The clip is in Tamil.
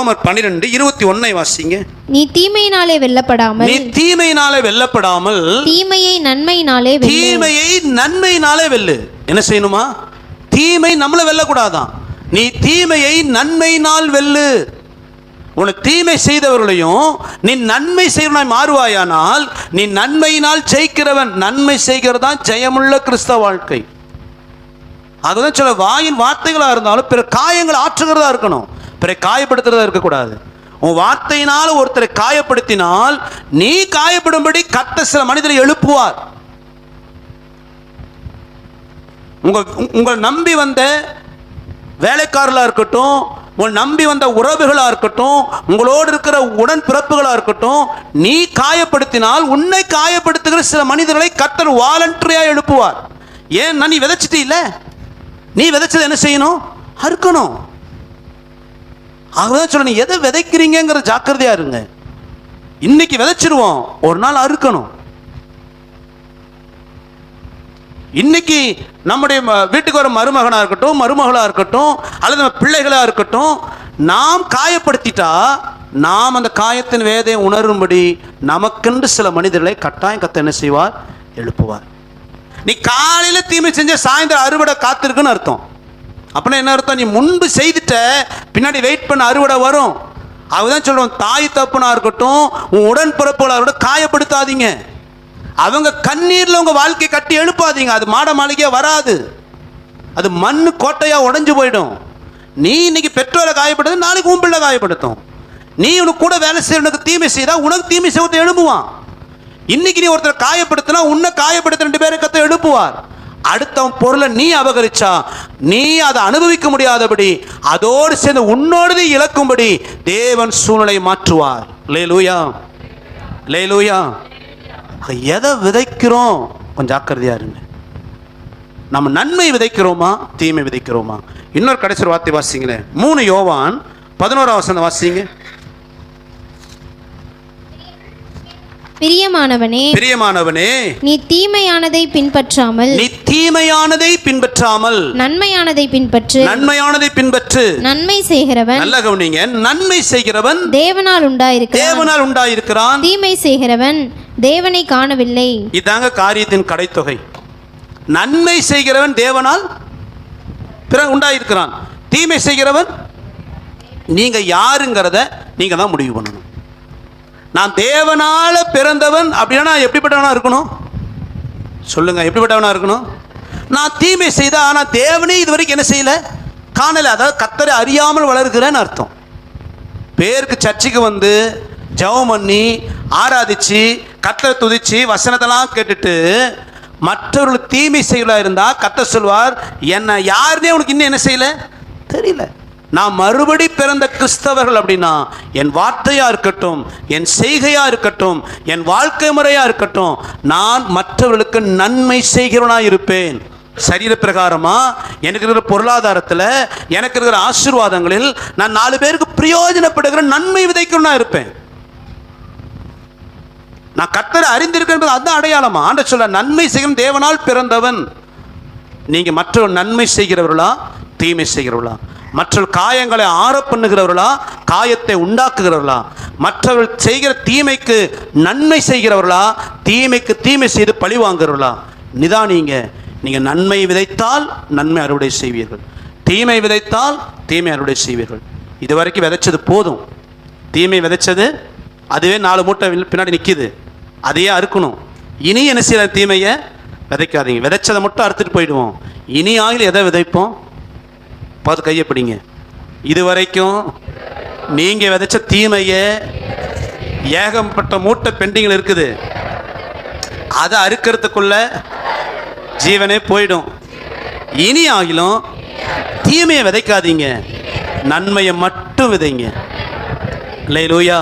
ரோமர் பன்னிரெண்டு இருபத்தி ஒன்னை வாசிங்க. நீ தீமையினாலே வெல்லப்படாமல் நீ தீமையினாலே வெல்லப்படாமல் தீமையை நன்மையினாலே தீமையை நன்மையினாலே வெல்லு. என்ன செய்யணுமா? தீமை நம்மளை வெல்லக்கூடாதான். நீ தீமையை நன்மையினால் வெல்லு. உனக்கு தீமை செய்தவர்களையும் நீ நன்மை செய்வனாய் மாறுவாயானால் நீ நன்மையினால் ஜெயிக்கிறவன். நன்மை செய்கிறதா ஜெயமுள்ள கிறிஸ்தவ வாழ்க்கை. அதுதான் சில வாயின் வார்த்தைகளாக இருந்தாலும் பிற காயங்களை ஆற்றுகிறதா இருக்கணும். பிற காயப்படுத்துறதா இருக்கக்கூடாது. உன் வார்த்தையினால் ஒருத்தரை காயப்படுத்தினால் நீ காயப்படும்படி கத்த சில மனிதரை எழுப்புவார். உங்க உங்கள் நம்பி வந்த வேலைக்காரர்களாக இருக்கட்டும் உங்கள் நம்பி வந்த உறவுகளாக இருக்கட்டும் உங்களோடு இருக்கிற உடன் பிறப்புகளாக இருக்கட்டும் நீ காயப்படுத்தினால் உன்னை காயப்படுத்துகிற சில மனிதர்களை கத்தர் வாலண்டரியாக எழுப்புவார். ஏன்னா நீ விதைச்சிட்டு இல்லை நீ விதைச்சது என்ன செய்யணும்? அறுக்கணும். அதான் சொல்ல நீ எதை விதைக்கிறீங்கிற ஜாக்கிரதையா இருங்க. இன்னைக்கு விதைச்சிருவோம். ஒரு நாள் அறுக்கணும். இன்னைக்கு நம்முடைய ம- வீட்டுக்கு வர மருமகனா இருக்கட்டும் மருமகளா இருக்கட்டும் அல்லது நம்ம பிள்ளைகளா இருக்கட்டும் நாம் காயப்படுத்திட்டா நாம் அந்த காயத்தின் வேதையை உணரும்படி நமக்கென்று சில மனிதர்களை கட்டாயம் கத்த என்ன செய்வார்? எழுப்புவார். நீ காலையில தீமை செஞ்ச சாயந்தரம் அறுவடை காத்திருக்குன்னு அர்த்தம். அப்படின்னா என்ன அர்த்தம்? நீ முன்பு செய்துட்ட பின்னாடி வெயிட் பண்ண அறுவடை வரும். அதுதான் சொல்கிறோம் தாய் தப்புனா இருக்கட்டும் உன் உடன்பிறப்புகளா இருக்கட்டும் காயப்படுத்தாதீங்க. அவங்க கண்ணீரில் உங்கள் வாழ்க்கை கட்டி எழுப்பாதீங்க. அது மாட மாளிகையாக வராது. அது மண்ணு கோட்டையாக உடஞ்சு போயிடும். நீ இன்னைக்கு பெற்றோரை காயப்படுது நாளைக்கு உன் பிள்ளை காயப்படுத்தும். நீ உனக்கு கூட வேலை செய்யறவனுக்கு தீமை செய்தா உனக்கு தீமை செய்வதை எழுப்புவான் இன்னைக்கு நீ ஒருத்தர் காயப்படுத்தினா உன்னை காயப்படுத்த ரெண்டு பேரை கத்த எழுப்புவார். அடுத்தவன் பொருளை நீ அபகரிச்சா நீ அதை அனுபவிக்க முடியாதபடி அதோடு சேர்ந்து உன்னோடு இழக்கும்படி தேவன் சூழ்நிலை மாற்றுவார். லே லூயா லே லூயா எதை விதைக்கிறோம்? கொஞ்சம் ஜாக்கிரதையா இருங்க. நம்ம நன்மை விதைக்கிறோமா? தீமை விதைக்கிறோமா? இன்னொரு கடைசி வார்த்தை வாசிங்களேன். மூணு யோவான் பதினோராம் வசனம் வாசிங்க. பிரியமானவனே பிரியமானவனே நீ தீமையானதை பின்பற்றாமல் நீ தீமையானதை பின்பற்றாமல் நன்மையானதை பின்பற்று நன்மையானதை பின்பற்று. நன்மை செய்கிறவன் நல்ல கவனிங்க நன்மை செய்கிறவன் தேவனால் உண்டாயிருக்கிறான். தேவனால் உண்டாயிருக்கிறான். தீமை செய்கிறவன் தேவனை காணவில்லை. இதாங்க காரியத்தின் கடைத்தொகை. நன்மை செய்கிறவன் தேவனால் பிற உண்டாயிருக்கிறான். தீமை செய்கிறவன் நீங்க யாருங்கிறத நீங்க தான் முடிவு பண்ணணும். நான் தேவனால் பிறந்தவன் அப்படின்னா நான் எப்படிப்பட்டவனாக இருக்கணும்? சொல்லுங்க எப்படிப்பட்டவனாக இருக்கணும்? நான் தீமை செய்தா ஆனால் தேவனே இது வரைக்கும் என்ன செய்யலை? காணலை. அதாவது கத்தரை அறியாமல் வளர்கிறேன்னு அர்த்தம். பேருக்கு சர்ச்சுக்கு வந்து ஜெபம் பண்ணி ஆராதிச்சு கத்தரை துதிச்சு வசனத்தெல்லாம் கேட்டுட்டு மற்றவர்கள் தீமை செய்யலா இருந்தால் கத்த சொல்வார் என்ன யாருனே உனக்கு இன்னும் என்ன செய்யலை? தெரியல. நான் மறுபடி பிறந்த கிறிஸ்தவர்கள் அப்படின்னா என் வார்த்தையாக இருக்கட்டும் என் செய்கையாக இருக்கட்டும் என் வாழ்க்கை முறையாக இருக்கட்டும் நான் மற்றவர்களுக்கு நன்மை செய்கிறவனாக இருப்பேன். சரீர பிரகாரமா? எனக்கு இருக்கிற பொருளாதாரத்தில் எனக்கு இருக்கிற ஆசீர்வாதங்களில் நான் நாலு பேருக்கு பிரயோஜனப்படுகிற நன்மை விதைக்கிறவனா இருப்பேன். நான் கத்தரை அறிந்திருக்கேன் என்பது அதுதான் அடையாளமா? ஆண்ட சொல்ல நன்மை செய்யும் தேவனால் பிறந்தவன். நீங்கள் மற்ற நன்மை செய்கிறவர்களா? தீமை செய்கிறவர்களா? மற்ற காயங்களை ஆற பண்ணுகிறவர்களா? காயத்தை உண்டாக்குகிறவர்களா? மற்றவர்கள் செய்கிற தீமைக்கு நன்மை செய்கிறவர்களா? தீமைக்கு தீமை செய்து பழி வாங்குகிறவர்களா? நிதானிங்க நீங்க நன்மை விதைத்தால் நன்மை அறுவடை செய்வீர்கள். தீமை விதைத்தால் தீமை அறுவடை செய்வீர்கள். இதுவரைக்கும் விதைச்சது போதும். தீமை விதைச்சது அதுவே நாலு மூட்டை பின்னாடி நிற்கிது அதையே அறுக்கணும். இனி என்ன செய்யற தீமையை? விதைக்காதீங்க. விதைச்சதை மட்டும் அறுத்துட்டு போயிடுவோம். இனி ஆகில் எதை விதைப்போம்? பார்த்து கையை பிடிங்க. இது வரைக்கும் நீங்கள் விதைச்ச தீமையை ஏகப்பட்ட மூட்டை பெண்டிங்கில் இருக்குது. அதை அறுக்கிறதுக்குள்ள ஜீவனே போயிடும். இனி ஆகிலும் தீமையை விதைக்காதீங்க. நன்மையை மட்டும் விதைங்க. லே லூயா